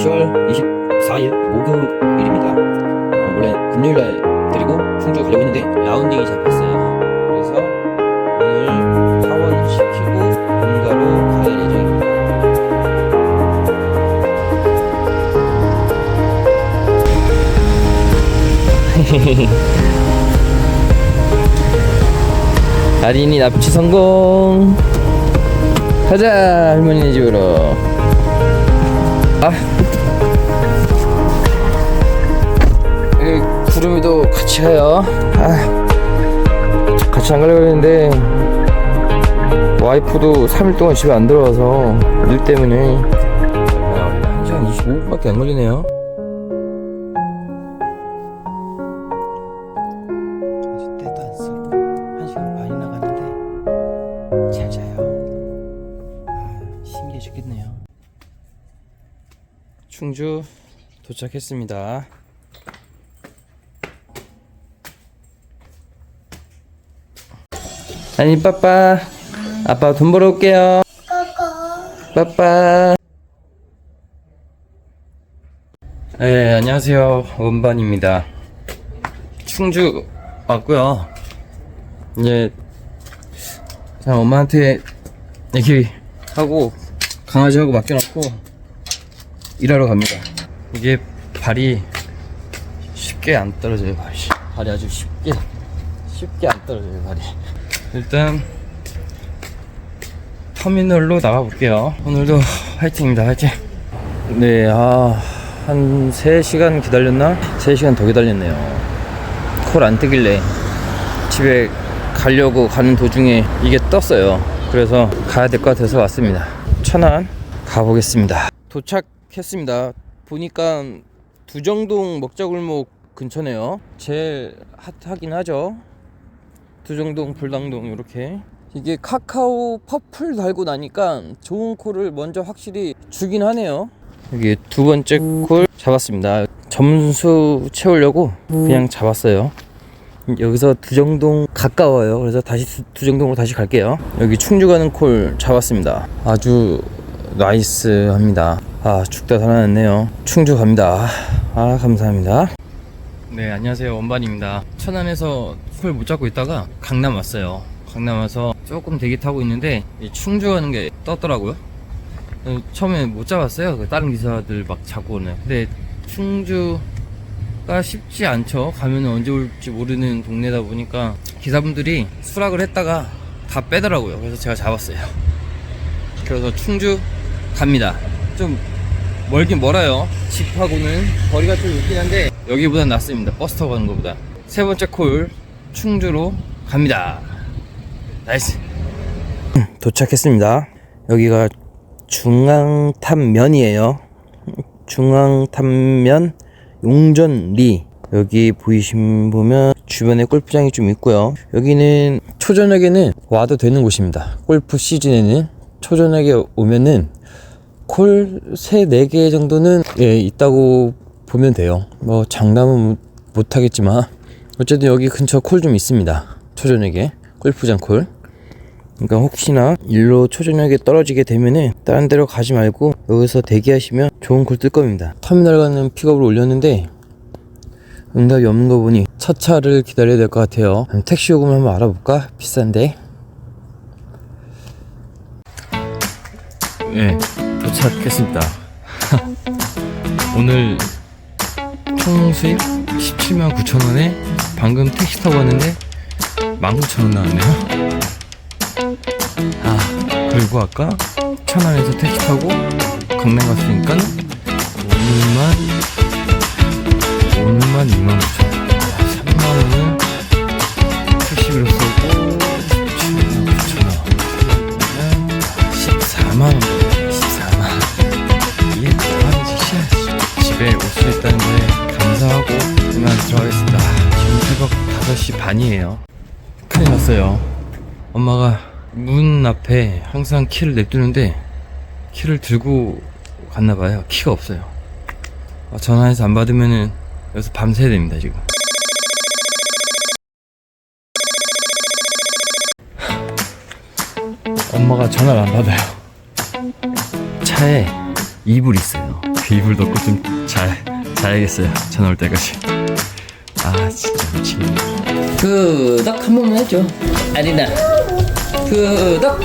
10월 24일 목요일입니다. 어, 원래 금요일날 드리고 충주 가려고 했는데 라운딩이 잡혔어요. 그래서 오늘 사원 시키고 본가로 갈 예정입니다. 아린이 납치 성공. 가자 할머니 집으로. 아. 이 구름이도 같이 가요. 아. 같이 안 가려고 했는데 와이프도 3일 동안 집에 안 들어와서 일 때문에 야, 1시간 25분밖에 안 걸리네요. 아직 때도 안 쓰고 1시간 반이 나갔는데 잘 자요. 아, 신기해 죽겠네요. 충주 도착했습니다. 아니 빠빠 아빠 돈 벌어 올게요. 빠빠. 네 안녕하세요 원반입니다. 충주 왔고요. 이제 자 엄마한테 이렇게 하고 강아지하고 맡겨놓고 일하러 갑니다. 이게 발이 쉽게 안 떨어져요 발이. 발이 아주 쉽게 쉽게 안 떨어져요 발이. 일단 터미널로 나가 볼게요. 오늘도 화이팅입니다 화이팅. 네, 아, 한 3시간 기다렸나? 3시간 더 기다렸네요. 콜 안 뜨길래 집에 가려고 가는 도중에 이게 떴어요. 그래서 가야 될 것 같아서 왔습니다. 천안 가보겠습니다. 도착했습니다. 보니까 두정동 먹자골목 근처네요. 제일 핫하긴 하죠. 두정동, 불당동 이렇게 이게 카카오 퍼플 달고 나니까 좋은 콜을 먼저 확실히 주긴 하네요. 여기 두 번째 콜 잡았습니다. 점수 채우려고 그냥 잡았어요. 여기서 두정동 가까워요. 그래서 다시 두- 두정동으로 다시 갈게요. 여기 충주 가는 콜 잡았습니다. 아주 나이스합니다. 아 죽다 살아났네요. 충주 갑니다. 아 감사합니다. 네 안녕하세요 원반입니다. 천안에서 콜못 잡고 있다가 강남 왔어요. 강남 와서 조금 대기 타고 있는데 이 충주 가는 게 떴더라고요. 어, 처음에 못 잡았어요. 그 다른 기사들 막 잡고는. 근데 충주가 쉽지 않죠. 가면 언제 올지 모르는 동네다 보니까 기사분들이 수락을 했다가 다 빼더라고요. 그래서 제가 잡았어요. 그래서 충주 갑니다. 좀 멀긴 멀어요. 집하고는 거리가 좀 있긴 한데 여기보단 낫습니다. 버스 타고 가는 것보다. 세 번째 콜 충주로 갑니다. 나이스. 도착했습니다. 여기가 중앙탄면이에요. 중앙탄면 용전리 여기 보이신 보면 주변에 골프장이 좀 있고요. 여기는 초저녁에는 와도 되는 곳입니다. 골프 시즌에는 초저녁에 오면은 콜 3, 4개 정도는 예, 있다고 보면 돼요. 뭐 장담은 못 하겠지만 어쨌든 여기 근처 콜 좀 있습니다. 초저녁에 골프장 콜. 그러니까 혹시나 일로 초저녁에 떨어지게 되면은 다른 데로 가지 말고 여기서 대기하시면 좋은 콜 뜰 겁니다. 터미널 가는 픽업을 올렸는데 응답이 없는 거 보니 첫 차를 기다려야 될 것 같아요. 택시 요금 한번 알아볼까? 비싼데. 네, 도착했습니다. 오늘 총 수입 17만 9천 원에 방금 택시 타고 왔는데 19,000원 나왔네요. 아, 그리고 아까 천안에서 택시 타고 강남 갔으니까 지금 새벽 5시 반이에요. 큰일 났어요. 엄마가 문 앞에 항상 키를 냅두는데 키를 들고 갔나 봐요. 키가 없어요. 아, 전화해서 안 받으면은 여기서 밤새야 됩니다, 지금. 엄마가 전화를 안 받아요. 차에 이불 있어요. 이불 덮고 좀 잘 자야겠어요. 전화 올 때까지. 아 진짜 미치겠네. 구독 한 번만 해줘. 아리나. 구독.